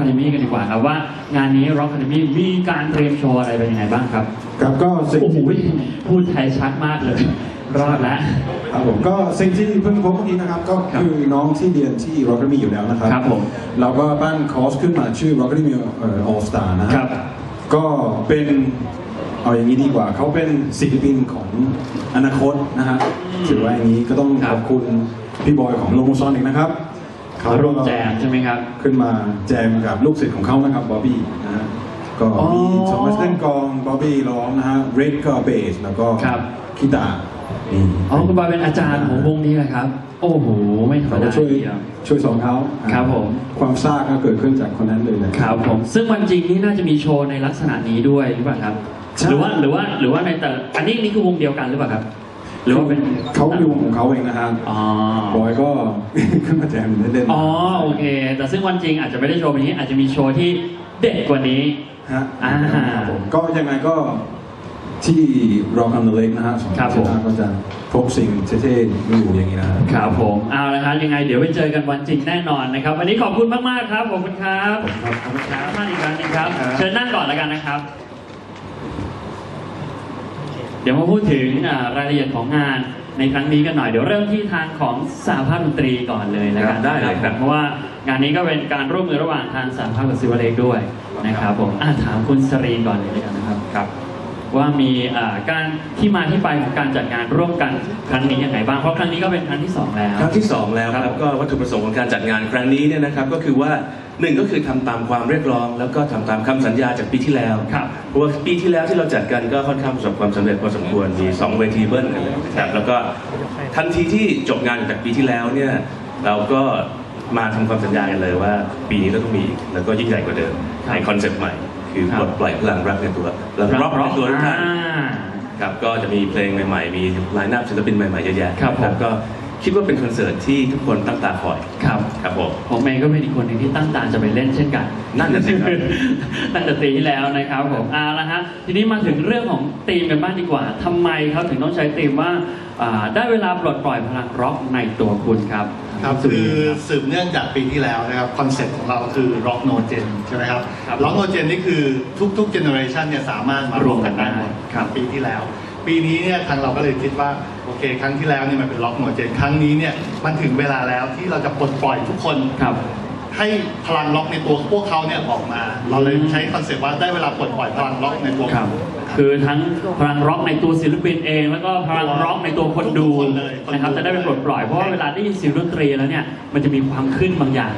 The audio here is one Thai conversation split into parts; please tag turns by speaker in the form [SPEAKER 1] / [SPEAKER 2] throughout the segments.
[SPEAKER 1] Academy กันดีกว่าครับว่างานนี้ Rock Academy มีการเตรียมโชว์อะไรเป็นยังไงบ้างครับ
[SPEAKER 2] ครับก็สิ่ง
[SPEAKER 1] โอ้โห
[SPEAKER 2] ที่
[SPEAKER 1] พูดไทยชัดมากเลย รอดแล้ว
[SPEAKER 2] ครับผมก็สิ่งที่เพิ่งพบเมื่อกี้นะครับ ก็
[SPEAKER 1] ครับ
[SPEAKER 2] คือน้องที่เรียนที่ Rock Academy อยู่แล้วนะครับ
[SPEAKER 1] ครับผม
[SPEAKER 2] เราก็ปั้นคอร์สขึ้นมาชื่อ Rock Academy เอ่อ All Star นะฮะ
[SPEAKER 1] ครับ
[SPEAKER 2] ก็เป็นเอาอย่างนี้ดีกว่า เขาเป็นศิลปินของอนาคตนะฮะถือว่าอย่างนี้ก็ต้อง
[SPEAKER 1] ครั
[SPEAKER 2] ข
[SPEAKER 1] บ
[SPEAKER 2] อบคุณพี่บอยของโลโมซอนอีกนะครับ
[SPEAKER 1] เขาร่วมแจมใช่ไหมครับ
[SPEAKER 2] ขึ้นมาแจมกับลูกศิษย์ของเขานะครับบ๊อบบี้นะฮะก็
[SPEAKER 1] อ๋อ
[SPEAKER 2] มีโทมัสเล่นกลองบ๊อบบี้ร้องนะฮะเรดก็เบสแล้วก็
[SPEAKER 1] ครับ
[SPEAKER 2] กีตาร์นี่
[SPEAKER 1] อ๋อคุณบอยเป็นอาจารย์ของวงนี้เหรอครับ โอ้โหไม่ธรรม
[SPEAKER 2] เขา
[SPEAKER 1] ดา
[SPEAKER 2] ช่วย
[SPEAKER 1] ทีเดียว
[SPEAKER 2] ช่วยสอนเขา
[SPEAKER 1] ครับผม
[SPEAKER 2] ความซ่าก็เกิดขึ้นจากคนนั้นเลยนะ
[SPEAKER 1] ครับผมซึ่งวันจริงนี่น่าจะมีโชว์ในลักษณะนี้ด้วยหรือเปล่าครับ
[SPEAKER 2] ใช่
[SPEAKER 1] หรือว่าหรือว่าหรือว่าในแต่อันนี้นี่คือวงเดียวกันหรือเปล่าครับ หรือว่าเป็น
[SPEAKER 2] เขามีวงของเขาเองนะฮะ
[SPEAKER 1] อ๋อ
[SPEAKER 2] บอยก็ ขึ้นมาแจมเล่นๆ
[SPEAKER 1] อ๋อโอเค แต่ซึ่งวันจริงอาจจะไม่ได้โชว์แบบนี้อาจจะมีโชว์ที่เด็ดกว่านี้
[SPEAKER 2] ฮะ
[SPEAKER 1] อ่า
[SPEAKER 2] ครับผมก็ยังไงก็ที่รองอันเดอร์เล็กนะฮะสอง
[SPEAKER 1] ครับผม
[SPEAKER 2] ชาติก็จะพบสิ่งเท่ๆอยู่อย่างนี้นะฮะ
[SPEAKER 1] ครับผมเอาละครับยังไงเดี๋ยวไปเจอกันวันจริงแน่นอนนะครับ วันนี้ขอบคุณมากๆครับขอบคุณครับขอบคุณครับมากอีกครั้งหนึงครับ
[SPEAKER 2] ครับ
[SPEAKER 1] เชิญนั่งก่อนแล้วกันนะครับ เดี๋ยวมาพูดถึงอ่ารายละเอียดของงานในครั้งนี้กันหน่อยเดี๋ยวเริ่มที่ทางของสหภาพดนตรีก่อนเลยแล้วกัน
[SPEAKER 3] ครับได้เลยครับ
[SPEAKER 1] เพราะว่างานนี้ก็เป็นการร่วมมือระหว่างทางสหภาพกับซิวเล็กด้วยนะครับผมอะถามคุณสรีนก่อนเลยแล้วกันนะครับ
[SPEAKER 3] ครับ
[SPEAKER 1] ว่ามีอ่าการที่มาที่ไปของการจัดงานร่วมกันครั้งนี้ยังไงบ้างเพราะครั้งนี้ก็เป็นครั้งที่สองแล้ว
[SPEAKER 3] ครั้งที่2แล้วค
[SPEAKER 1] ครั
[SPEAKER 3] รับบก็วัตถุประสงค์ของการจัดงานครั้งนี้เนี่ยนะครับก็คือว่า หนึ่งก็คือทำตามความเรียกร้อง แล้วก็ทำตามคำสัญญาจากปีที่แล้ว
[SPEAKER 1] ครับ
[SPEAKER 3] เพราะว่าปีที่แล้วที่เราจัดกันก็ค่อนข้างประสบความสำเร็จพอสมควรมี2เวทีเบิ้ลกันเลยนะครับแล้วก็ทันทีที่จบงานจากปีที่แล้วเนี่ยเราก็มาทำความสัญญากันเลยว่า ปีนี้เราต้องมีอีกแล้วก็ยิ่งใหญ่กว่าเดิม
[SPEAKER 1] ครับ
[SPEAKER 3] ในคอนเซ็ปต์ใหม่ คือ
[SPEAKER 1] ครับ
[SPEAKER 3] ปลดปล่อยพลังรักในตัวพลังร็อกในตัวทุกท่าน
[SPEAKER 1] อ่า
[SPEAKER 3] ครับก็จะมีเพลงใหม่ๆ มีไลน์นับศิลปินใหม่ๆเยอะแยะ
[SPEAKER 1] ครับผม
[SPEAKER 3] ก็ คิดว่าเป็นคอนเสิร์ตที่ทุกคนตั้งตาคอย
[SPEAKER 1] ครับ
[SPEAKER 3] ครับผม
[SPEAKER 1] ผมเองก็เป็นอีกคนหนึ่งที่ตั้งตาจะไปเล่นเช่นกัน
[SPEAKER 3] นั่นน่ะสิครับ
[SPEAKER 1] ตั้งแต่ปีที่แล้วนะครับผมเอาละฮะทีนี้มาถึงเรื่องของธีมกันบ้างดีกว่าทำไมเขาถึงต้องใช้ธีมว่าอ่าได้เวลาปลดปล่อยพลังร็อกในตัวคุณครับ
[SPEAKER 4] ครับ
[SPEAKER 1] สุ
[SPEAKER 4] คื
[SPEAKER 1] นี
[SPEAKER 4] อสืบเนื่องจากปีที่แล้วนะครับคอนเซ็ปต์ของเราคือ rock no gen ใช่ไหมครับ
[SPEAKER 1] ครับ
[SPEAKER 4] rock no gen นี่คือทุกๆ generation เนี่ยสามารถมารวมกันได้หมด
[SPEAKER 1] ครับ
[SPEAKER 4] ปีที่แล้ว ปีนี้เนี่ยทางเราก็เลยคิดว่า โอเค ครั้งที่แล้วเนี่ยมันเป็น rock no gen ครั้งนี้เนี่ยมันถึงเวลาแล้วที่เราจะปลดปล่อยทุกคน
[SPEAKER 1] ครับ
[SPEAKER 4] ให้พลังล็อกในตัวพวกเขาเนี่ยออกมา เราเลยใช้คอนเซ็ปต์ว่าได้เวลาปลดปล่อยพลังล็อกในตัว
[SPEAKER 1] ครับ
[SPEAKER 4] เขา
[SPEAKER 1] คือทั้งพลังร็อกในตัวศิลปินเอง แล้วก็พลังร็อกในตัวคนดู
[SPEAKER 4] ทุกคนเลยคนดู
[SPEAKER 1] นะครับจะได้ไปปลดปล่อยเพราะว่าเวลาได้ยินเสียงดนตรีแล้วเนี่ยมันจะมีความขึ้นบางอย่าง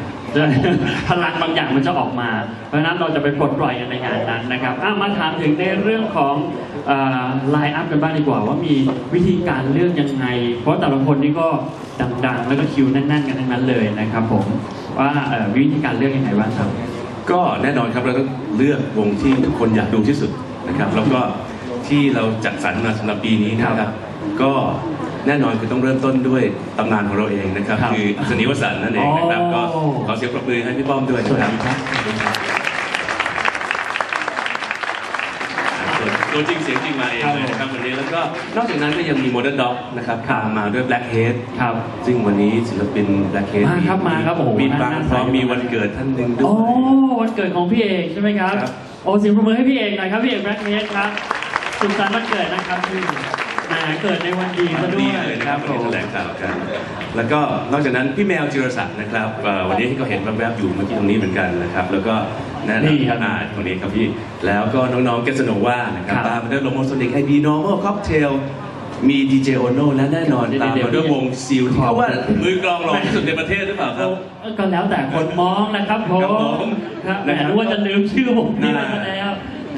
[SPEAKER 1] พลังบางอย่างมันจะออกมา เพราะฉะนั้นเราจะไปปลดปล่อยกันในงานนั้นนะครับอะมาถามถึงในเรื่องของไลน์อัพกันบ้างดีกว่า ว่ามีวิธีการเลือกยังไง เพราะแต่ละคนนี่ก็ดังๆ แล้วก็คิวแน่นๆ กันทั้งนั้นเลยนะครับผมว่าเอ่อวิธีการเลือกยังไงบ้างครับ
[SPEAKER 3] ก็แน่นอนครับเราต้องเลือกวงที่ทุกคนอยากดูที่สุดนะครับ แล้วก็ที่เราจัดสรรมาสำหรับปีนี้นะค
[SPEAKER 1] ครั
[SPEAKER 3] รับ
[SPEAKER 1] บ
[SPEAKER 3] ก็ แน่นอนคือต้องเริ่มต้นด้วยตำนานของเราเองนะครับ
[SPEAKER 1] ครับ
[SPEAKER 3] คืออัศนีวสันต์นั่นเองนะครับ
[SPEAKER 1] โอ้
[SPEAKER 3] ก็ขอเสียงปรบมือให้พี่ป้อมด้วย
[SPEAKER 1] สวัส
[SPEAKER 3] นะครับ
[SPEAKER 1] ดีครับ
[SPEAKER 3] ตัวจริงเสียงจริงมาเองเลยนะครับวันนี้แล้วก็นอกจากนั้นก็ยังมี Modern Dog นะครับตามมาด้วย Blackhead
[SPEAKER 1] ครับ
[SPEAKER 3] ซึ่งวันนี้ศิลปิน Blackhead
[SPEAKER 1] มาครับมาครับโอ้โห
[SPEAKER 3] มีบาง
[SPEAKER 1] น่า
[SPEAKER 3] พร้อม
[SPEAKER 1] ใส่
[SPEAKER 3] มีวันเกิดท่านหนึ่งด้ว
[SPEAKER 1] โอ้
[SPEAKER 3] ย
[SPEAKER 1] วันเกิดของพี่เอกใช่ไหมครับ
[SPEAKER 3] ครับ
[SPEAKER 1] โอ้เสียงปรบมือให้พี่เอกหน่อยครับพี่เอกแบล็คเฮดครับ สุขสันต์วันเกิดนะครับพี่แหมเกิดในวันดีซะด้
[SPEAKER 3] ดี
[SPEAKER 1] วย
[SPEAKER 3] เลยนะ
[SPEAKER 1] ค
[SPEAKER 3] ค
[SPEAKER 1] รั
[SPEAKER 3] รั
[SPEAKER 1] บบผ
[SPEAKER 3] วันนี้
[SPEAKER 1] ม
[SPEAKER 3] แถลงข่าวกัน แล้วก็นอกจากนั้นพี่แมวจิรศักดิ์นะครับเอ่อวันนี้ที่เขาเห็นแวบๆอยู่เมื่อกี้ตรงนี้เหมือนกันนะครับ แล้วก็แน่น
[SPEAKER 1] นี่
[SPEAKER 3] อน
[SPEAKER 1] ครับ
[SPEAKER 3] อ่าตรงนี้ครับพี่ แล้วก็น้องๆเกสโนวานะครับ
[SPEAKER 1] ครับ
[SPEAKER 3] ตามมาด้วยโลโมโซนิกไอบีนอร์มอลค็อกเทลมีดีเจโอโน่และแน่นอน
[SPEAKER 1] เดี๋ยว
[SPEAKER 3] ตาม
[SPEAKER 1] เดี๋ยว
[SPEAKER 3] มาด้วยวงซิล
[SPEAKER 1] ข
[SPEAKER 3] ที่
[SPEAKER 1] อบ
[SPEAKER 3] เขาว่ามือกลองหล่อที่สุดในประเทศหรือเปล่าครับ
[SPEAKER 1] ก็แล้วแต่คนมองนะครับผ
[SPEAKER 3] ครับ
[SPEAKER 1] ม
[SPEAKER 3] ผม
[SPEAKER 1] ครับแหม
[SPEAKER 3] นะครับ
[SPEAKER 1] รู้ว่าจะลืมชื่อวงนี้ไป
[SPEAKER 3] น่า
[SPEAKER 1] ซะแล้ว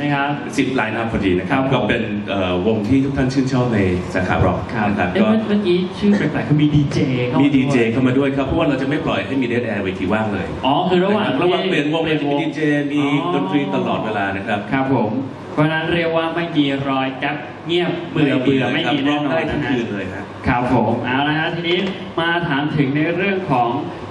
[SPEAKER 1] นะครับ
[SPEAKER 3] สิบไลน์อัพพอดีนะครับ
[SPEAKER 1] ครับผม
[SPEAKER 3] ก็เป็นเอ่อวงที่ทุกท่านชื่นชอบในสาขาร็อก
[SPEAKER 1] ครับ
[SPEAKER 3] นะครับ
[SPEAKER 1] เอ๊ะ
[SPEAKER 3] ก็
[SPEAKER 1] เมื่อกี้ชื่อแปลกๆคือมีดีเจเข้า
[SPEAKER 3] มี
[SPEAKER 1] มี
[SPEAKER 3] ดีเจเข้ามาด้วยครับเพราะว่าเราจะไม่ปล่อยให้มีเดทแอร์เวทีว่างเลย
[SPEAKER 1] อ๋อคือระหว่าง
[SPEAKER 3] ระหว่างเปลี่ยนวง
[SPEAKER 1] เป
[SPEAKER 3] จะ
[SPEAKER 1] ลี่ยนว
[SPEAKER 3] มี
[SPEAKER 1] ง
[SPEAKER 3] ดีเจมี
[SPEAKER 1] อ๋อ
[SPEAKER 3] ดนตรีตลอดเวลานะครับ
[SPEAKER 1] ครับผม เพราะฉะนั้นเรียกว่าไม่มีรอยแก๊ปเงียบเบื่อเบื่อไม่มี
[SPEAKER 3] ร้
[SPEAKER 1] แน่
[SPEAKER 3] อง
[SPEAKER 1] นอ
[SPEAKER 3] ได้
[SPEAKER 1] น
[SPEAKER 3] ทั้
[SPEAKER 1] นะ
[SPEAKER 3] ง
[SPEAKER 1] ฮะ
[SPEAKER 3] คืนเลยฮะ
[SPEAKER 1] ครับผมเอาละฮะทีนี้มาถามถึงในเรื่องของอ่า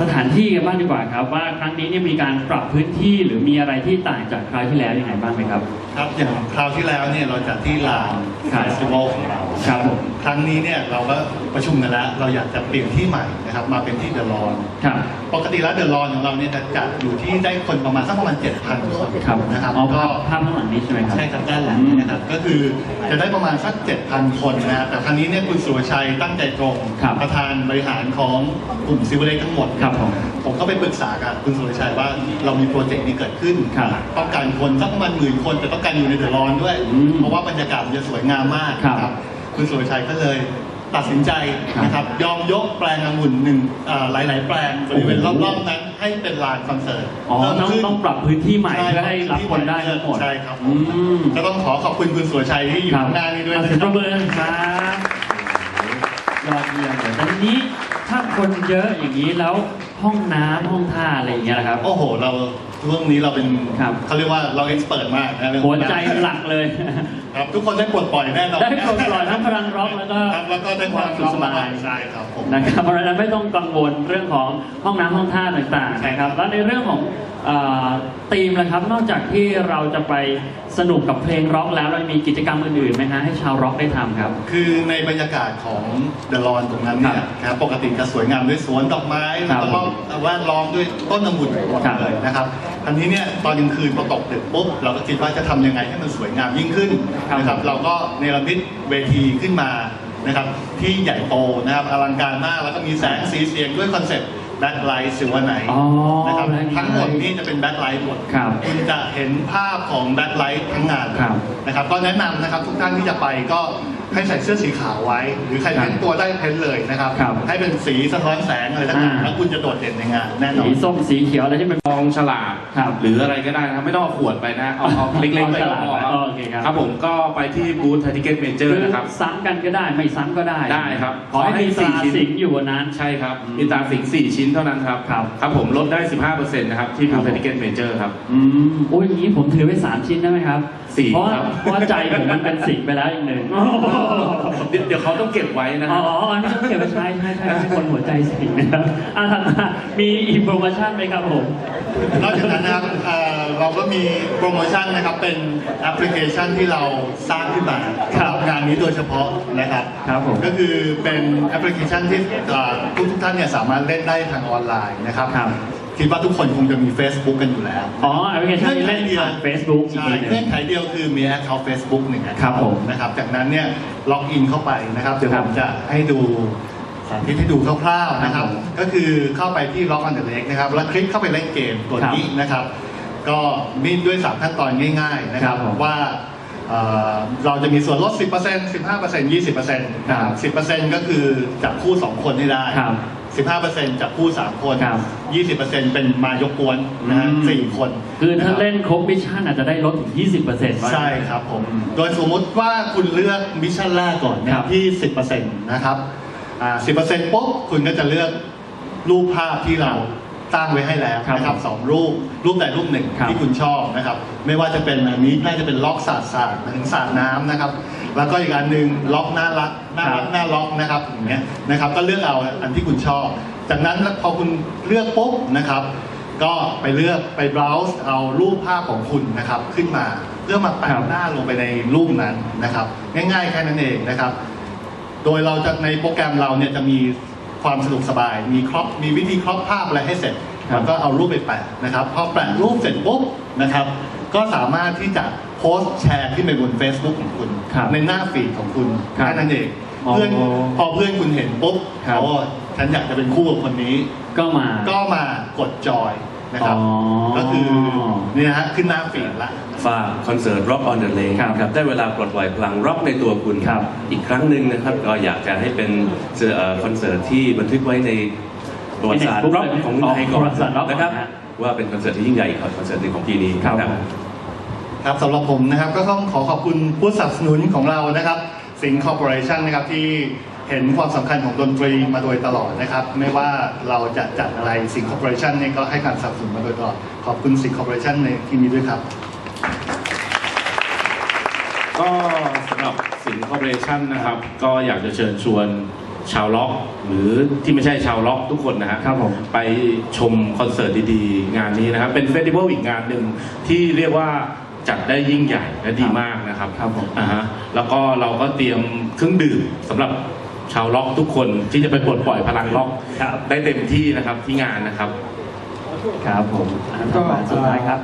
[SPEAKER 1] สถานที่กันบ้างดีกว่าครับ ว่าครั้งนี้เนี่ยมีการปรับพื้นที่หรือมีอะไรที่ต่างจากคราวที่แล้วยังไงบ้างไหมครับ
[SPEAKER 4] ครับอย่างคราวที่แล้วเนี่ยเราจัดที่ลาน
[SPEAKER 1] ครับ
[SPEAKER 4] เฟสติวัลของเรา
[SPEAKER 1] ครับผม
[SPEAKER 4] ครั้งนี้เนี่ยเราก็ประชุมกันแล้ว เราอยากจะเปลี่ยนที่ใหม่นะครับมาเป็นที่เดอะลอน
[SPEAKER 1] ครับ
[SPEAKER 4] ปกติแล้วเดอะลอนของเราเนี่ยจะจัดอยู่ที่ได้คนประมาณสักประมาณ7,000คน
[SPEAKER 1] ครับ
[SPEAKER 4] นะครับ
[SPEAKER 1] อ๋อ
[SPEAKER 4] ก็
[SPEAKER 1] ภาพภาพข้างหลังนี้ใช่ไหมครับ
[SPEAKER 4] ใช่ครับด้านหลังนี้นะครับก็คือจะได้ประมาณสัก7,000 คนนะฮะแต่ครั้งนี้เนี่ยคุณสุรชัยตั้งใจตรง
[SPEAKER 1] ครับ
[SPEAKER 4] ประธานบริหารของกลุ่มซิวเวอร์เล็กทั้งหมด
[SPEAKER 1] ครับผม
[SPEAKER 4] ผม ก็ไปปรึกษากับคุณสุรชัยว่าเรามีโปรเจกต์นี้เกิดขึ้น
[SPEAKER 1] ครับ
[SPEAKER 4] ต้องการคนสักประมาณหมื่นคน แต่ต้องการอยู่ในเดอะลอนด้วย
[SPEAKER 1] อืม
[SPEAKER 4] เพราะว่าบรรยากาศมันจะสวยงามมาก
[SPEAKER 1] ครับ
[SPEAKER 4] นะคุณสุรชัยก็เลยตัดสินใจ
[SPEAKER 1] ครับ
[SPEAKER 4] นะครับยอมยกแปลงองุ่นหนึ่งอ่าหลาย ๆ แปลงบริเวณ
[SPEAKER 1] โอ้โห
[SPEAKER 4] รอบๆนั้นให้เป็นลานคอนเสิร์ต
[SPEAKER 1] อ๋อ
[SPEAKER 4] เพิ่ม
[SPEAKER 1] ต้อง
[SPEAKER 4] ขึ้น
[SPEAKER 1] ต้องปรับพื้นที่ใหม่
[SPEAKER 4] ใช่
[SPEAKER 1] เพื่อให้รับคนได้ทั้งหมด
[SPEAKER 4] ใช่ครับผ
[SPEAKER 1] อื
[SPEAKER 4] ม
[SPEAKER 1] ม
[SPEAKER 4] ก็ต้องขอขอบคุณคุณสุรชัยที่อยู่ข้างหน้านี้ด้วย
[SPEAKER 1] อะ
[SPEAKER 4] นะ
[SPEAKER 1] เสียง
[SPEAKER 4] ค
[SPEAKER 1] ป
[SPEAKER 4] รั
[SPEAKER 1] ร
[SPEAKER 4] บ
[SPEAKER 1] บมือครับยอดเยี่ยมเลยแต่ทีนี้ ถ้าคนเยอะอย่างนี้แล้วห้องน้ำห้องท่าอะไรอย่างเงี้ยนะครับ
[SPEAKER 4] โอ้โห เราเรื่องนี้เราเป็น
[SPEAKER 1] ครับ
[SPEAKER 4] เขาเรียกว่าเราเอ็กซ์เปิดมากนะเรื่อง
[SPEAKER 1] หัวใจหลักเลย
[SPEAKER 4] ครับทุกคนได้ปลดปล่อยแน่นอน
[SPEAKER 1] ได้ปลดปล่อยทั้งพลังร็อกแล้วก็
[SPEAKER 4] ครับแล้วก็ได้ความ
[SPEAKER 1] สุขสบาย
[SPEAKER 4] ใช่ครับผม
[SPEAKER 1] นะครับเพราะฉะนั้นไม่ต้องกังวลเรื่องของห้องน้ำห้องท่าต่างๆนะครับ แล้วในเรื่องของเอ่อธีมนะครับนอกจากที่เราจะไป สนุกกับเพลงร็อกแล้วเรามีกิจกรรมอื่นๆไหมฮะให้ชาวร็อกได้ทำครับ
[SPEAKER 4] คือในบรรยากาศของเดอะลอนตรงนั้นเนี่ยนะครับปกติจะสวยงามด้วยสวนดอกไม้
[SPEAKER 1] ครับ
[SPEAKER 4] แล้วก็แวดล้อมด้วยต้นองุ่นหมด
[SPEAKER 1] ครับ
[SPEAKER 4] เลยนะครับอันนี้เนี่ยตอนกลางคืนพอตกดึกปุ๊บเราก็คิดว่าจะทำยังไงให้มันสวยงามยิ่งขึ้น
[SPEAKER 1] ครับ
[SPEAKER 4] นะครับเราก็เนรมิตเวทีขึ้นมานะครับที่ใหญ่โตนะครับอลังการมากแล้วก็มีแสงสีเสียงด้วยคอนเซ็ปต์ แบ็คไลท์สิวไหน
[SPEAKER 1] อ๋อ
[SPEAKER 4] นะครับ
[SPEAKER 1] Blacklight
[SPEAKER 4] ทั้งหมดนี่จะเป็นแบ็คไลท์หมด
[SPEAKER 1] ครับ
[SPEAKER 4] คุณจะเห็นภาพของแบ็คไลท์ทั้งงานเลย
[SPEAKER 1] ครับ
[SPEAKER 4] นะครับก็แนะนำนะครับทุกท่านที่จะไปก็ให้ใส่เสื้อสีขาวไว้ หรือใคร
[SPEAKER 1] ครับ
[SPEAKER 4] เพ้นตัวได้เพ้นเลยนะครับ
[SPEAKER 1] ครับ
[SPEAKER 4] ให้เป็นสีสะท้อนแสงอะไรต่าง
[SPEAKER 1] อ่า
[SPEAKER 4] ๆแล้วคุณจะโดดเด่นในงานแน่นอน
[SPEAKER 1] สีส้มสีเขียวอะไรที่เป็น
[SPEAKER 5] มองฉลาก
[SPEAKER 1] ครับ
[SPEAKER 5] หรืออะไรก็ได้นะครับไม่ต้องเอาขวดไปนะเอาเอาเล็กๆไป
[SPEAKER 1] เอาฉ
[SPEAKER 5] ก็
[SPEAKER 1] ลาก
[SPEAKER 5] พอครับ
[SPEAKER 1] โอ เคครับ
[SPEAKER 5] ครับผมก็ไปที่บูธไททิเก็ตเมเจอ
[SPEAKER 1] คื
[SPEAKER 5] ร์
[SPEAKER 1] อ
[SPEAKER 5] นะครับ
[SPEAKER 1] ซ้ำกันก็ได้ไม่ซ้ำก็ได้
[SPEAKER 5] ได้ครับ
[SPEAKER 1] ขอให้มี
[SPEAKER 5] ขอให้
[SPEAKER 1] ตรา
[SPEAKER 5] สี่ชิ้น
[SPEAKER 1] สิงห์อยู่บนนั้น
[SPEAKER 5] ใช่ครับ
[SPEAKER 1] อืม
[SPEAKER 5] มีตราสิงห์4ชิ้นเท่านั้นครับ
[SPEAKER 1] ครับ
[SPEAKER 5] ครับผมลดได้ 15%นะครับ ที่
[SPEAKER 1] ครั
[SPEAKER 5] บู
[SPEAKER 1] บ
[SPEAKER 5] ธไททิเก็ตเมเจอร์ครับ
[SPEAKER 1] อืมโอ้ยอย่างนี้ผมถือไว้สามชิ้นได้ไหมครับ
[SPEAKER 5] สี่
[SPEAKER 1] เพราะว่า
[SPEAKER 5] ครับ
[SPEAKER 1] เพราะว่าใจผมมันเป็นสิงไปแล้วอีกหนึ่ง
[SPEAKER 5] เดี๋ยวเดี๋ยวเขาต้องเก็บไว้นะ
[SPEAKER 1] อ๋
[SPEAKER 5] ค
[SPEAKER 1] อ
[SPEAKER 5] รับ
[SPEAKER 1] อันนี้ต้องเก็บไว้ใช้ใช่ใช่ใช่คนหัวใจสิงนะครับอะถัดมามีอีกโปรโมชั่นไหมครับผม
[SPEAKER 4] นอกจากนั้นนะครับเอ่อ เราก็มีโปรโมชั่นนะครับเป็นแอปพลิเคชันที่เราสร้างขึ้นมา
[SPEAKER 1] ครับ
[SPEAKER 4] สำหรับงานนี้โดยเฉพาะนะครับ
[SPEAKER 1] ครับผม
[SPEAKER 4] ก็คือเป็นแอปพลิเคชันที่เอ่อทุกทุกๆท่านเนี่ยสามารถเล่นได้ทางออนไลน์นะครับ
[SPEAKER 1] ครับ
[SPEAKER 4] คิดว่าทุกคนคงจะมี Facebook กันอยู่แล้ว
[SPEAKER 1] อ๋อแอปพลิเคชันนี้เล่นผ่าน Facebook อีก
[SPEAKER 4] ใช่
[SPEAKER 1] ทีหนึ
[SPEAKER 4] เงื่องนไขเดียวคือมี account Facebook หนึ่ง
[SPEAKER 1] ครับผม
[SPEAKER 4] นะครับจากนั้นเนี่ยล็อกอินเข้าไปนะครับเดี๋ยว
[SPEAKER 1] ครั
[SPEAKER 4] ผ
[SPEAKER 1] บ
[SPEAKER 4] มจะให้ดูสาธิตให้ดูคร่าวๆนะครับ
[SPEAKER 1] ครับผม
[SPEAKER 4] ก็คือเข้าไปที่ Lock on the Lake นะครับแล้วคลิกเข้าไปเล่นเกมตัวนี้นะครับ ก็มีด้วย3ขั้นตอนง่าย ๆ นะครับ
[SPEAKER 1] ครับผม
[SPEAKER 4] ว่าเอ่อเราจะมีส่วนลด 10% 15% 20%นะครับ 10%ก็คือจับคู่ 2 คนให้ได้
[SPEAKER 1] ครับ
[SPEAKER 4] 15%จับคู่ 3 คน
[SPEAKER 1] ครับ
[SPEAKER 4] 20%เป็นมายกกวนนะฮะ
[SPEAKER 1] อืม
[SPEAKER 4] สี่คน
[SPEAKER 1] คือถ้าะ
[SPEAKER 4] รับ
[SPEAKER 1] เล่นครบมิชชั่นอาจจะได้ลดถึง 20%ว่า
[SPEAKER 4] ใช่ครับผม โดยสมมุติว่าคุณเลือกมิชชั่นแรกก่อนเนี่
[SPEAKER 1] ค
[SPEAKER 4] ย
[SPEAKER 1] รับ
[SPEAKER 4] ที่ 10%นะครับอ่า10%ปุ๊บคุณก็จะเลือกรูปภาพที่เรา ตั้งไว้ให้แล้ว
[SPEAKER 1] ครับ
[SPEAKER 4] นะครับสองรูปรูปใดรูปหนึ่ง
[SPEAKER 1] ครับ
[SPEAKER 4] ที่คุณชอบนะครับ ไม่ว่าจะเป็นอันนี้น่าจะเป็นล็อกสาดสาดถึงสาดน้ำนะครับ แล้วก็อีกอันหนึ่งล็อกน่ารักน่ารักน่าล็อกนะครับอย่างเงี้ยนะครับ ก็เลือกเอาอันที่คุณชอบ จากนั้นแล้วพอคุณเลือกปุ๊บนะครับ ก็ไปเลือกไป browse เอารูปภาพของคุณนะครับขึ้นมาเพื่อมาแปะ
[SPEAKER 1] ครับ
[SPEAKER 4] หน้าลงไปในรูปนั้นนะครับ ง่ายๆแค่นั้นเองนะครับ โดยเราจะในโปรแกรมเราเนี่ยจะมี ความสะดวกสบาย มีครอปมีวิธีครอปภาพอะไรให้เสร็จ
[SPEAKER 1] ครับ
[SPEAKER 4] แล้วก็เอารูปไปแปะนะครับพอแปะรูปเสร็จปุ๊บนะครับก็สามารถที่จะโพสต์แชร์ขึ้นไปบน Facebook ของคุณ
[SPEAKER 1] ครับ
[SPEAKER 4] ในหน้าฟีดของคุณ
[SPEAKER 1] ครับ
[SPEAKER 4] แค่นั้นเอง
[SPEAKER 1] อ๋อ
[SPEAKER 4] เพื่อนพอเพื่อนคุณเห็นปุ๊บ
[SPEAKER 1] ครับ
[SPEAKER 4] โอ้ฉันอยากจะเป็นคู่กับคนนี้
[SPEAKER 1] ก็มา
[SPEAKER 4] ก็มากดจอย นะครับ
[SPEAKER 1] อ๋อ
[SPEAKER 4] ก็คือเนี่ยฮะขึ้นหน้าฟีดละ
[SPEAKER 3] ฝากคอนเสิร์ต Rock on the Lake
[SPEAKER 1] ครับ
[SPEAKER 3] นะครับได้เวลาปลดปล่อยพลังร็อกในตัวคุณ
[SPEAKER 1] ครับ
[SPEAKER 3] อีกครั้งหนึ่งนะครับก็อยากจะให้เป็นเอ่อคอนเสิร์ตที่บันทึกไว้ในประวัติศาสตร์
[SPEAKER 1] ใน Facebook
[SPEAKER 3] ร็อกของไทยก่อ
[SPEAKER 1] ประวัติศาสตร์ร็อก
[SPEAKER 3] นนะครับ
[SPEAKER 1] ก่อนนะ
[SPEAKER 3] ว่าเป็นคอนเสิร์ตที่ยิ่งใหญ่อีกคอนเสิร์ตหนึ่งของปีนี้
[SPEAKER 1] ครับ
[SPEAKER 3] นะ
[SPEAKER 1] ผม
[SPEAKER 4] ครับสำหรับผมนะครับก็ต้องขอขอบคุณผู้สนับสนุนของเรานะครับสิงคอร์ปอเรชันนะครับที่ เห็นความสำคัญของดนตรีมาโดยตลอดนะครับ ไม่ว่าเราจะจัดอะไรสิงคอร์ปอเรชันเนี่ยก็ให้การสนับสนุนมาโดยตลอด ขอบคุณสิงคอร์ปอเรชันในที่นี้ด้วยครับ
[SPEAKER 5] ก็สำหรับสิงห์คอร์ปอเรชันนะครับ ก็อยากจะเชิญชวนชาวล็อก หรือที่ไม่ใช่ชาวล็อกทุกคนนะฮะ
[SPEAKER 1] ครับผม
[SPEAKER 5] ไปชมคอนเสิร์ตดีๆ งานนี้นะครับ เป็นเฟสติวัลอีกงานหนึ่งที่เรียกว่าจัดได้ยิ่งใหญ่และดีมากนะครับ
[SPEAKER 1] ครับผม
[SPEAKER 5] อ่าฮะแล้วก็เราก็เตรียมเครื่องดื่มสำหรับ ชาวล็อกทุกคนที่จะไปปลดปล่อยพลังล็อก
[SPEAKER 1] ครับ
[SPEAKER 5] ได้เต็มที่นะครับที่งานนะครับ
[SPEAKER 1] ครับผมอะ
[SPEAKER 6] ก็
[SPEAKER 1] ต่อมาสุดท้ายครับ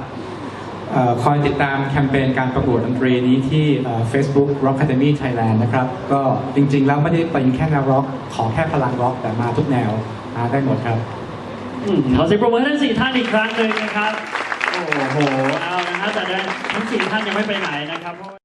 [SPEAKER 6] เอ่อคอยติดตามแคมเปญการประกวดดนตรีนี้ที่เอ่อ Facebook Rock Academy Thailand นะครับ ก็จริงๆ แล้วไม่ได้เป็นแค่แนวร็อก ขอแค่พลังร็อก แต่มาทุกแนวมาได้หมดครับ
[SPEAKER 1] อืมขอเสียงปรบมือให้ทั้งสี่ท่านอีกครั้งหนึ่งนะครับ โอ้โห เอานะฮะแต่ทั้งสี่ท่านยังไม่ไปไหนนะครับเพราะว่า